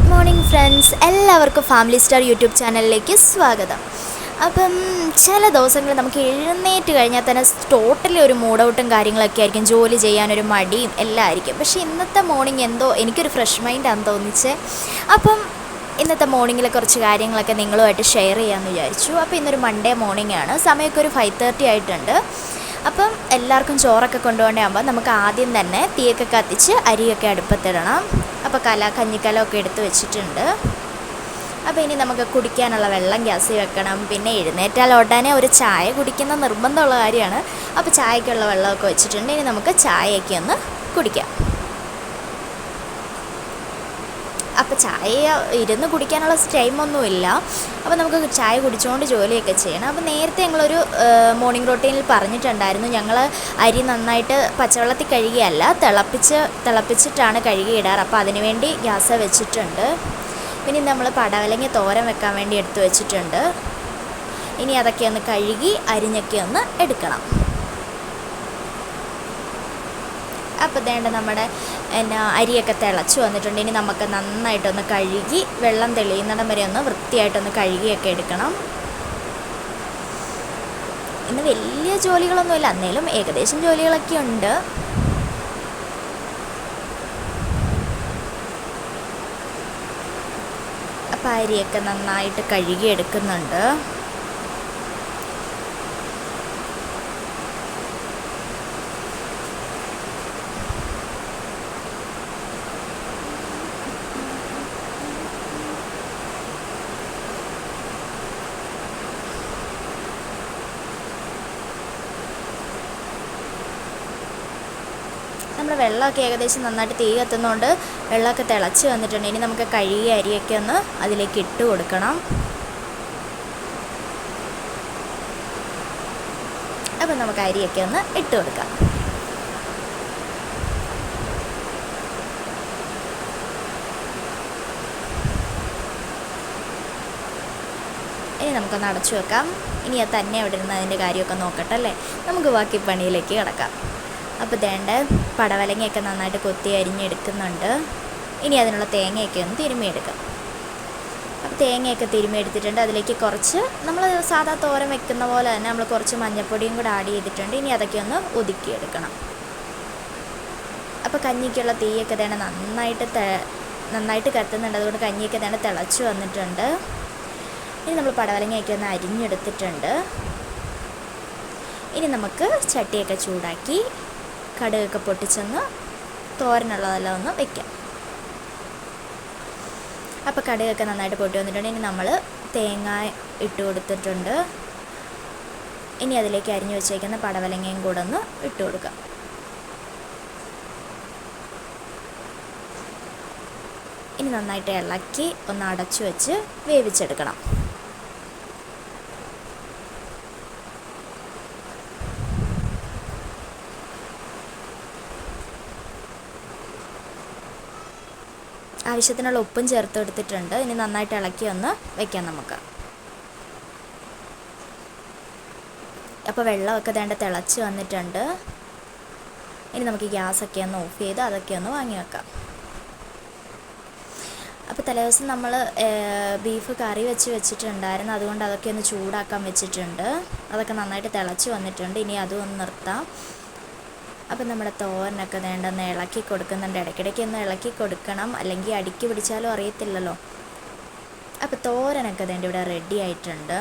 Good morning friends. എല്ലാവർക്കും family star YouTube ചാനലിലേക്ക് സ്വാഗതം. അപ്പം ചില ദിവസങ്ങളിൽ നമുക്ക് എഴുന്നേറ്റ് കഴിഞ്ഞാൽ തന്നെ ടോട്ടലി ഒരു മൂഡ് ഔട്ടും കാര്യങ്ങളൊക്കെ ആയിരിക്കും. ജോലി ചെയ്യാനൊരു മടിയും എല്ലാം ആയിരിക്കും. പക്ഷേ ഇന്നത്തെ മോർണിംഗ് എന്തോ എനിക്കൊരു ഫ്രഷ് മൈൻഡാണ് തോന്നിച്ചേ. അപ്പം ഇന്നത്തെ മോർണിംഗിലെ കുറച്ച് കാര്യങ്ങളൊക്കെ നിങ്ങളുമായിട്ട് ഷെയർ ചെയ്യാമെന്ന് വിചാരിച്ചു. അപ്പോൾ ഇന്നൊരു മൺഡേ മോർണിംഗ് ആണ്. സമയമൊക്കെ ഒരു ഫൈവ് തേർട്ടി ആയിട്ടുണ്ട്. അപ്പം എല്ലാവർക്കും ചോറൊക്കെ കൊണ്ടുപോകേണ്ടതാകുമ്പോൾ നമുക്ക് ആദ്യം തന്നെ തീയൊക്കെ കത്തിച്ച് അരിയൊക്കെ അടുപ്പത്തിടണം. അപ്പോൾ കല കഞ്ഞിക്കലമൊക്കെ എടുത്ത് വെച്ചിട്ടുണ്ട്. അപ്പോൾ ഇനി നമുക്ക് കുടിക്കാനുള്ള വെള്ളം ഗ്യാസിൽ വെക്കണം. പിന്നെ എഴുന്നേറ്റാൽ ഉടനെ ഒരു ചായ കുടിക്കുന്ന നിർബന്ധമുള്ള കാര്യമാണ്. അപ്പോൾ ചായക്കുള്ള വെള്ളമൊക്കെ വെച്ചിട്ടുണ്ട്. ഇനി നമുക്ക് ചായയൊക്കെ ഒന്ന് കുടിക്കാം. അപ്പോൾ ചായ ഇരുന്ന് കുടിക്കാനുള്ള ടൈമൊന്നുമില്ല അപ്പോൾ നമുക്ക് ചായ കുടിച്ചുകൊണ്ട് ജോലിയൊക്കെ ചെയ്യണം. അപ്പോൾ നേരത്തെ ഞങ്ങളൊരു മോർണിംഗ് റൊട്ടീനിൽ പറഞ്ഞിട്ടുണ്ടായിരുന്നു. ഞങ്ങൾ അരി നന്നായിട്ട് പച്ചവെള്ളത്തിൽ കഴുകിയല്ല തിളപ്പിച്ച് തിളപ്പിച്ചിട്ടാണ് കഴുകിയിടാറ് അപ്പോൾ അതിനുവേണ്ടി ഗ്യാസ് വെച്ചിട്ടുണ്ട്. പിന്നെ നമ്മൾ പടവലങ്ങി തോരൻ വെക്കാൻ വേണ്ടി എടുത്തു വെച്ചിട്ടുണ്ട്. ഇനി അതൊക്കെ ഒന്ന് കഴുകി അരിഞ്ഞൊക്കെ ഒന്ന് എടുക്കണം. അപ്പോൾ വേണ്ട നമ്മുടെ എന്നാ അരിയൊക്കെ തിളച്ച് വന്നിട്ടുണ്ട്. ഇനി നമുക്ക് നന്നായിട്ടൊന്ന് കഴുകി വെള്ളം തെളിയുന്നിടം വരെ ഒന്ന് വൃത്തിയായിട്ടൊന്ന് കഴുകിയൊക്കെ എടുക്കണം. ഇന്ന് വലിയ ജോലികളൊന്നുമില്ല. എന്നേലും ഏകദേശം ജോലികളൊക്കെ ഉണ്ട്. അപ്പം അരിയൊക്കെ നന്നായിട്ട് കഴുകി നമ്മൾ വെള്ളമൊക്കെ ഏകദേശം നന്നായിട്ട് തീ കത്തുന്നതുകൊണ്ട് വെള്ളമൊക്കെ തിളച്ച് വന്നിട്ടുണ്ട്. ഇനി നമുക്ക് കഴുകിയ അരിയൊക്കെ ഒന്ന് അതിലേക്ക് ഇട്ട് കൊടുക്കണം. അപ്പം നമുക്ക് അരിയൊക്കെ ഒന്ന് ഇട്ട് കൊടുക്കാം. ഇനി നമുക്കൊന്ന് അടച്ചു വെക്കാം. ഇനി അത് തന്നെ അവിടെ ഇരുന്ന് അതിന്റെ കാര്യമൊക്കെ നോക്കട്ടെ അല്ലേ? നമുക്ക് ബാക്കി പണിയിലേക്ക് കിടക്കാം. അപ്പോൾ ഇതേണ്ട പടവലങ്ങയൊക്കെ നന്നായിട്ട് കൊത്തി അരിഞ്ഞെടുക്കുന്നുണ്ട്. ഇനി അതിനുള്ള തേങ്ങയൊക്കെ ഒന്ന് തിരുമ്മിയെടുക്കാം. അപ്പോൾ തേങ്ങയൊക്കെ തിരുമ്മിയെടുത്തിട്ടുണ്ട്. അതിലേക്ക് കുറച്ച് നമ്മൾ സാധാ തോരൻ വെക്കുന്ന പോലെ തന്നെ നമ്മൾ കുറച്ച് മഞ്ഞൾപ്പൊടിയും കൂടെ ആഡ് ചെയ്തിട്ടുണ്ട്. ഇനി അതൊക്കെ ഒന്ന് ഒതുക്കിയെടുക്കണം. അപ്പോൾ കഞ്ഞിക്കുള്ള തീയൊക്കെ തന്നെ നന്നായിട്ട് നന്നായിട്ട് കത്തുന്നുണ്ട്. അതുകൊണ്ട് കഞ്ഞിയൊക്കെ തന്നെ തിളച്ച് വന്നിട്ടുണ്ട്. ഇനി നമ്മൾ പടവലങ്ങയൊക്കെ ഒന്ന് അരിഞ്ഞെടുത്തിട്ടുണ്ട്. ഇനി നമുക്ക് ചട്ടിയൊക്കെ ചൂടാക്കി കടുകൊക്കെ പൊട്ടിച്ചൊന്ന് തോരനുള്ളതെല്ലാം ഒന്ന് വെക്കാം. അപ്പോൾ കടുകൊക്കെ നന്നായിട്ട് പൊട്ടി വന്നിട്ടുണ്ട്. ഇനി നമ്മൾ തേങ്ങ ഇട്ട് കൊടുത്തിട്ടുണ്ട്. ഇനി അതിലേക്ക് അരിഞ്ഞു വെച്ചേക്കുന്ന പടവലങ്ങയും കൂടെ ഒന്ന് ഇട്ട് കൊടുക്കാം. ഇനി നന്നായിട്ട് ഇളക്കി ഒന്ന് അടച്ചു വെച്ച് വേവിച്ചെടുക്കണം. ആവശ്യത്തിനുള്ള ഉപ്പും ചേർത്ത് എടുത്തിട്ടുണ്ട്. ഇനി നന്നായിട്ട് ഇളക്കി ഒന്ന് വെക്കാം നമുക്ക്. അപ്പോൾ വെള്ളമൊക്കെ വേണ്ട തിളച്ച് വന്നിട്ടുണ്ട്. ഇനി നമുക്ക് ഗ്യാസൊക്കെ ഒന്ന് ഓഫ് ചെയ്ത് അതൊക്കെ ഒന്ന് വാങ്ങി വെക്കാം. അപ്പോൾ തലേദിവസം നമ്മൾ ബീഫ് കറി വെച്ച് വെച്ചിട്ടുണ്ടായിരുന്നു. അതുകൊണ്ട് അതൊക്കെ ഒന്ന് ചൂടാക്കാൻ വെച്ചിട്ടുണ്ട്. അതൊക്കെ നന്നായിട്ട് തിളച്ച് വന്നിട്ടുണ്ട്. ഇനി അതും ഒന്ന് നിർത്താം. അപ്പം നമ്മുടെ തോരനൊക്കെ വേണ്ടെന്ന് ഇളക്കി കൊടുക്കുന്നുണ്ട്. ഇടയ്ക്കിടയ്ക്ക് ഒന്ന് ഇളക്കി കൊടുക്കണം. അല്ലെങ്കിൽ അടിക്ക് പിടിച്ചാലും അറിയത്തില്ലല്ലോ. അപ്പോൾ തോരനൊക്കെ വേണ്ട ഇവിടെ റെഡി ആയിട്ടുണ്ട്.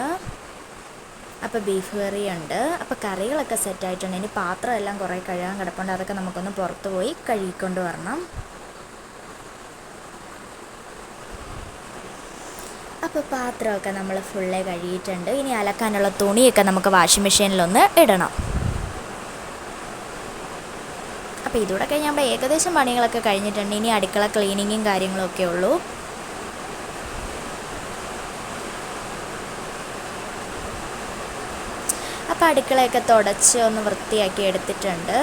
അപ്പോൾ ബീഫ് കറി ഉണ്ട്. അപ്പോൾ കറികളൊക്കെ സെറ്റ് ആയിട്ടുണ്ട്. ഇനി പാത്രം എല്ലാം കുറേ കഴുകാൻ കിടപ്പുണ്ട്. അതൊക്കെ നമുക്കൊന്ന് പുറത്ത് പോയി കഴുകിക്കൊണ്ട് വരണം. അപ്പോൾ പാത്രമൊക്കെ നമ്മൾ ഫുള്ളേ കഴുകിയിട്ടുണ്ട്. ഇനി അലക്കാനുള്ള തുണിയൊക്കെ നമുക്ക് വാഷിംഗ് മെഷീനിലൊന്ന് ഇടണം. അപ്പോൾ ഇതോടെ കഴിഞ്ഞാൽ ഏകദേശം പണികളൊക്കെ കഴിഞ്ഞിട്ടുണ്ട്. ഇനി അടുക്കള ക്ലീനിങ്ങും കാര്യങ്ങളൊക്കെ ഉള്ളൂ. അപ്പോൾ അടുക്കളയൊക്കെ തുടച്ച് ഒന്ന് വൃത്തിയാക്കി എടുത്തിട്ടുണ്ട്.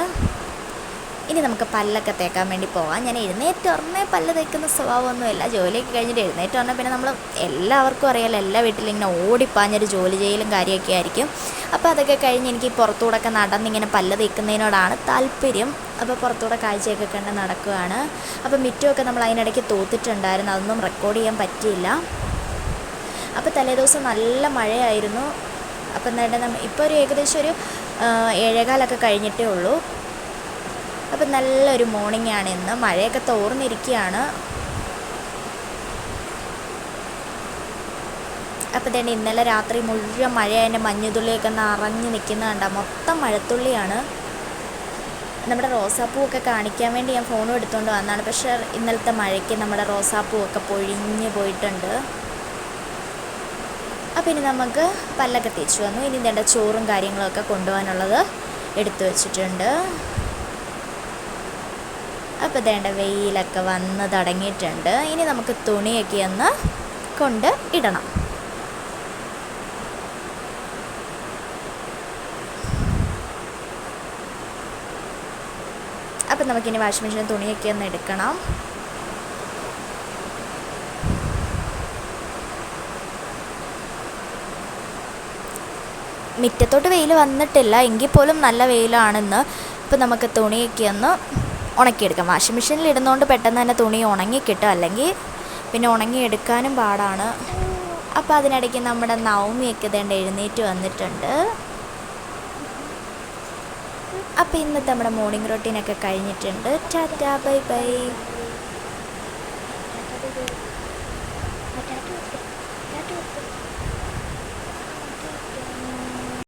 ഇനി നമുക്ക് പല്ലൊക്കെ തേക്കാൻ വേണ്ടി പോകാം ഞാൻ എഴുന്നേറ്റ് ഒന്നേ പല്ല് തേക്കുന്ന സ്വഭാവമൊന്നുമില്ല. ജോലിയൊക്കെ കഴിഞ്ഞിട്ട് എഴുന്നേറ്റ് ഉടനെ പിന്നെ നമ്മൾ എല്ലാവർക്കും അറിയാലോ എല്ലാ വീട്ടിലും ഇങ്ങനെ ഓടിപ്പാഞ്ഞൊരു ജോലി ചെയ്യലും കാര്യമൊക്കെ ആയിരിക്കും. അപ്പോൾ അതൊക്കെ കഴിഞ്ഞ് എനിക്ക് പുറത്തൂടെയൊക്കെ നടന്നിങ്ങനെ പല്ല് തേക്കുന്നതിനോടാണ് താല്പര്യം. അപ്പോൾ പുറത്തൂടെ കാഴ്ചയൊക്കെ കണ്ട് നടക്കുകയാണ് അപ്പോൾ മിറ്റുമൊക്കെ നമ്മൾ അതിനിടയ്ക്ക് തോത്തിട്ടുണ്ടായിരുന്നു. അതൊന്നും റെക്കോർഡ് ചെയ്യാൻ പറ്റിയില്ല. അപ്പോൾ തലേദിവസം നല്ല മഴയായിരുന്നു. അപ്പം എന്തായിട്ട് നമ്മ ഇപ്പോൾ ഒരു ഏകദേശം ഒരു ഏഴേകാലൊക്കെ കഴിഞ്ഞിട്ടേ ഉള്ളൂ. അപ്പം നല്ലൊരു മോർണിംഗ് ആണ് ഇന്ന്. മഴയൊക്കെ തോർന്നിരിക്കുകയാണ്. അപ്പം തന്നെ ഇന്നലെ രാത്രി മുഴുവൻ മഴ അതിന്റെ മഞ്ഞുതുള്ളിയൊക്കെ നിറഞ്ഞു നിൽക്കുന്ന കണ്ട മൊത്തം മഴത്തുള്ളിയാണ്. നമ്മുടെ റോസാപ്പൂവൊക്കെ കാണിക്കാൻ വേണ്ടി ഞാൻ ഫോണും എടുത്തുകൊണ്ട് വന്നതാണ്. പക്ഷേ ഇന്നലത്തെ മഴയ്ക്ക് നമ്മുടെ റോസാപ്പൂവൊക്കെ പൊഴിഞ്ഞ് പോയിട്ടുണ്ട്. അപ്പം ഇനി നമുക്ക് പല്ലൊക്കെ തേച്ച് വന്നു. ഇനി ഇതിന്റെ ചോറും കാര്യങ്ങളൊക്കെ കൊണ്ടുപോകാനുള്ളത് എടുത്തു വച്ചിട്ടുണ്ട്. അപ്പോൾ ഇതേണ്ട വെയിലൊക്കെ വന്ന് തുടങ്ങിയിട്ടുണ്ട്. ഇനി നമുക്ക് തുണിയൊക്കെ ഒന്ന് കൊണ്ട് ഇടണം. അപ്പം നമുക്കിനി വാഷിംഗ് മെഷീനിൽ തുണിയൊക്കെ ഒന്ന് എടുക്കണം. മുറ്റത്തോട്ട് വെയിൽ വന്നിട്ടില്ല. എങ്കിൽ പോലും നല്ല വെയിലാണെന്ന്. ഇപ്പം നമുക്ക് തുണിയൊക്കെ ഒന്ന് ഉണക്കിയെടുക്കാം. വാഷിംഗ് മെഷീനിൽ ഇടുന്നതുകൊണ്ട് പെട്ടെന്ന് തന്നെ തുണി ഉണങ്ങിക്കിട്ടും അല്ലെങ്കിൽ പിന്നെ ഉണങ്ങിയെടുക്കാനും പാടാണ്. അപ്പോൾ അതിനിടയ്ക്ക് നമ്മുടെ നവമിയൊക്കെ ഇതേണ്ട എഴുന്നേറ്റ് വന്നിട്ടുണ്ട്. അപ്പോൾ ഇന്നത്തെ നമ്മുടെ മോർണിംഗ് റൊട്ടീനൊക്കെ കഴിഞ്ഞിട്ടുണ്ട്. Tata bye bye